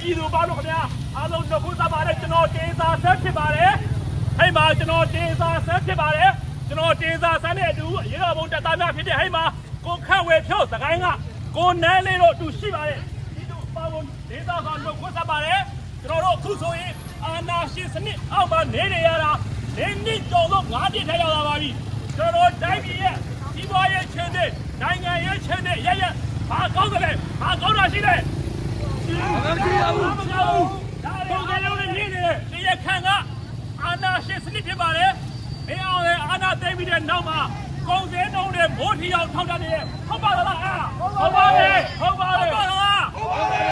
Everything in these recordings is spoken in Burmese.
ပြည်သူပါလို့ခင်ဗျာအားလုံးနှုတ်ခွန်းဆက်ပါတယ်ကျွန်တော်တင်စာဆက်ဖြစ်ပါတယ်ဟိတ်မှာကျွန်တော်တင်စာဆက်ဖြစ်ပါတယ်ကျွန်တော်တင်စာဆက်နဲ့အတူရေတော်ဘုံတက်သားများဖြစ်တဲ့ဟိတ်မှာကိုခန့်ဝေဖြို့စကိုင်းကကိုနန်းလေးတို့အတူရှိပါတယ်ဒီတို့ပါဝင်ဒေသကနှုတ်ခွန်းဆက်ပါတယ်ကျွန်တော်တို့အခုဆိုရင်အာနာရှင်စနစ်အောက်မှာနေနေရတာနေနှစ်ကျော်လို့ငါးပြည့်ထက်ရောက်လာပါပြီကျွန်တော်တိုင်းပြည်ရဲ့ဒီဘွားရဲ့ချင်းတဲ့နိုင်ငံရဲ့ချင်းတဲ့ရရဘာကောင်းတယ်လဲဘာကောင်းတာရှိတယ်ဘာမကြောက်ဘူးပုံစံလုံး နဲ့နေနေတယ်တရားခံကအာနာရှင်စနစ်ဖြစ်ပါတယ်မင်းအောင်လည်းအာနာသိမ်းပြီးတဲ့နောက်မှာကုန်စည်နှုန်းတွေမိုးထီအောင်ထောက်တာနေဟုတ်ပါလားအာဟုတ်ပါပြီဟုတ်ပါပြီဟုတ်ပါလားဟုတ်ပါပြီ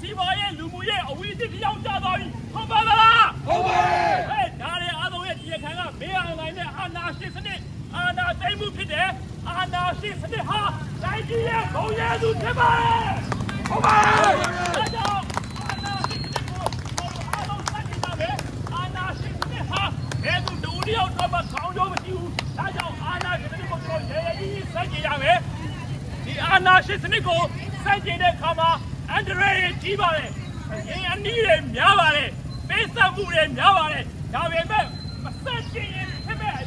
စီပါရဲ့လူမှုရဲ့အဝိဇ္ဇပြောင်းကြသွားပြီဟုတ်ပါလားဟုတ်ပါပြီဟဲ့ဒါတွေအားလုံးရဲ့တရားခံကမင်းအောင်လည်းနဲ့အာနာရှင်စနစ်အာနာသိမ်းမှုဖြစ်တယ်အာနာရှင်စနစ်ဟာတိုင်းပြည်ရဲ့ဘုံရဲသူဖြစ်ပါတယ်ဟုတ်ပါပြီဒါကြောင့်အာ နာရှင်စနစ်ကိုအားလုံးစတင်ပါပဲအာနာရှင်စနစ်ဟာဘယ်သူတူတယောက်တော့မခေါင်းရောမရှိဘူးဒါကြောင့်အာနာရှင်စနစ်ကိုကျွန်တော်ရဲရဲကြီးစတင်ရမယ်ဒီအာနာရှင်စနစ်ကိုစတင်တဲ့အခါမှာအန်ဒရရဲ့ကြီးပါတယ်ရင်အနည်းတွေများပါတယ်ပေးဆက်မှုတွေများပါတယ်ဒါပေမဲ့မစတင်ရင်ဖြစ်မဲ့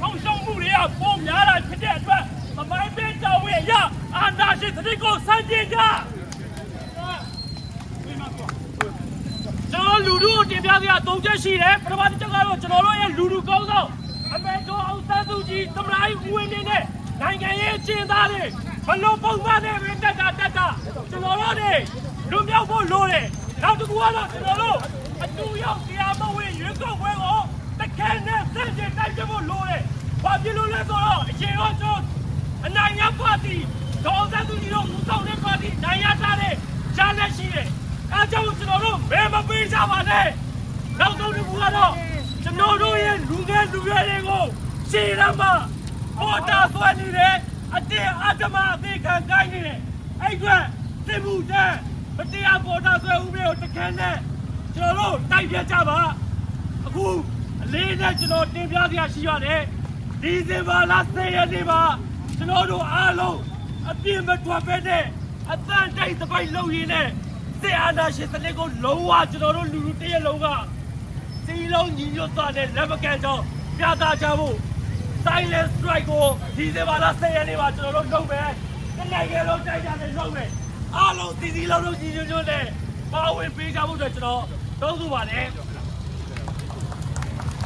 ဖောင်းရှုံးမှုတွေကပုံများတာဖြစ်တဲ့အတွက်သမိုင်းပေးတော်ဝင်ရအာနာရှင်စနစ်ကိုစတင်ကြ ကျွန်တော်လူထုကိုတင်ပြစရာ၃ချက်ရှိတယ်ပထမတစ်ချက်ကတော့ကျွန်တော်တို့ရဲ့လူထုကောင်းဆောင်အမေတော်အောင်ဆန်းစုကြည်သမ္မတကြီးဦးဝင်းနေနဲ့နိုင်ငံရေးအကျဉ်းသားတွေဘလို့ပုံမှန်နဲ့ပဲတက်တာတက်တာကျွန်တော်တို့တွေလူမြောက်ဖို့လိုတယ်နောက်တစ်ခုကတော့ကျွန်တော်တို့အတူရောက်တရားမဝင်ရွေးကောက်ပွဲကိုတခဲနဲ့စန့်ကျင်တိုက်ပြဖို့လိုတယ်ဘာဖြစ်လို့လဲဆိုတော့အချိန်တော့ကျွန်တော်အနိုင်ရပါတီဒေါ်ဆန်းစုကြည်တို့ဦးဆောင်တဲ့ပါတီနိုင်ရထားတဲ့ရှားလက်ရှိတယ် အဲကြောင့်ကျွန်တော်တို့ဘယ်မပေးကြပါနဲ့နောက်ဆုံးတစ်ခုကတော့ကျွန်တော်တို့ရဲ့လူငယ်လူရွယ်တွေကိုရှေ့ရမှာပေါ်တာဆွဲနေတယ်အတင်းအဓမ္မအသေးခံကိုင်းနေတယ်အဲ့အတွက်စစ်မှုတန်းမတရားပေါ်တာဆွဲဦးမျိုးတခန်းနဲ့ကျွန်တော်တို့တိုက်ပြကြပါအခုအလေးနဲ့ကျွန်တော်တင်ပြစရာရှိရတယ်ဒီဇင်ဘာလ10ရက်နေ့မှာကျွန်တော်တို့အားလုံးအပြည့်မထွက်ပဲနဲ့အတန်တိုက်သပိုက်လုပ်ရင်းနဲ့ စစ်အာဏာရှင်စနစ်ကိုလုံးဝကျွန်တော်တို့လူလူတရက်လုံးကစီလုံးညီညွတ်သွားတဲ့လက်မကန်ကြောင်းပြသကြဖို့ silent strike ကိုဒီဇင်ဘာလ10ရက်နေ့မှာကျွန်တော်တို့လုပ်မယ်။ဒီနိုင်ငံလုံးတိုက်ကြတယ်လုပ်မယ်။အားလုံးစီစီလုံးလုံးညီညွတ်ညွတ်နဲ့ပါဝင်ပေးကြဖို့အတွက်ကျွန်တော်တောင်းဆိုပါတယ်။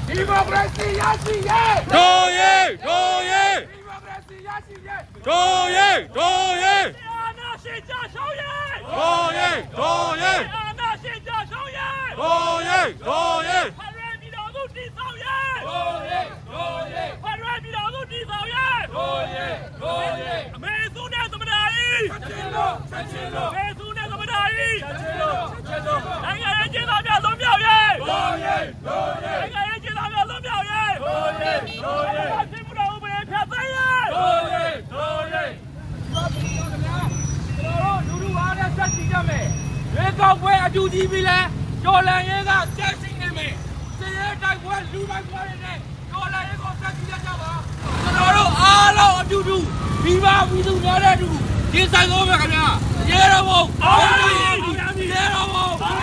ဒီမိုကရေစီရရှိရဲတို့ရဲတို့ရဲဒီမိုကရေစီရရှိရဲ တို့ရဲတို့ရဲ အာဏာရှင်ကြရှုံးရဲ တို့ ရဲတို့ရဲအာဏာရှင်ကြရှုံးရဲတို့ရဲတို့ရဲဖရယ်ပြည်တော်စုတည်ဆောက်ရဲဒိုရဲဒိုရဲဖရယ်ပြည်တော်စုတည်ဆောက်ရဲဒိုရဲဒိုရဲအမေစုနဲ့သမ္မတကြီးချက်ချင်းလို့ချက်ချင်းလို့အမေစုနဲ့သမ္မတကြီးချက်ချင်းလို့ချက်ချင်းလို့နိုင်ငံရေးကျင်းသားများလုံးမြောက်ရဲဒိုရဲဒိုရဲနိုင်ငံရေးကျင်းသားများလုံးမြောက်ရဲဒိုရဲဒိုရဲ အသိမှုတော်ဥပဒေဖြတ်သိမ်းရဲ ဒိုရဲဒိုရဲကျွန်တော်တို့လူလူအားနဲ့စက်ကြည့်ကြမယ်ရွေးကောက် ပွဲအတူကြီးပြီလဲဒေါ်လာရဲကတက်ရှိနေမယ်စရဲတိုက်ပွဲလူတိုက်ပွဲတွေနဲ့ဒေါ်လာရဲကိုစက်ကြည့်ကြပါကျွန်တော်တို့အားလုံးအတူတူမိဘပြည်သူများတဲ့အတူဒီဆိုင်ကောပဲခင်ဗျာရဲတော်ဘုံအောင်ရမည်ရဲတော်ဘုံ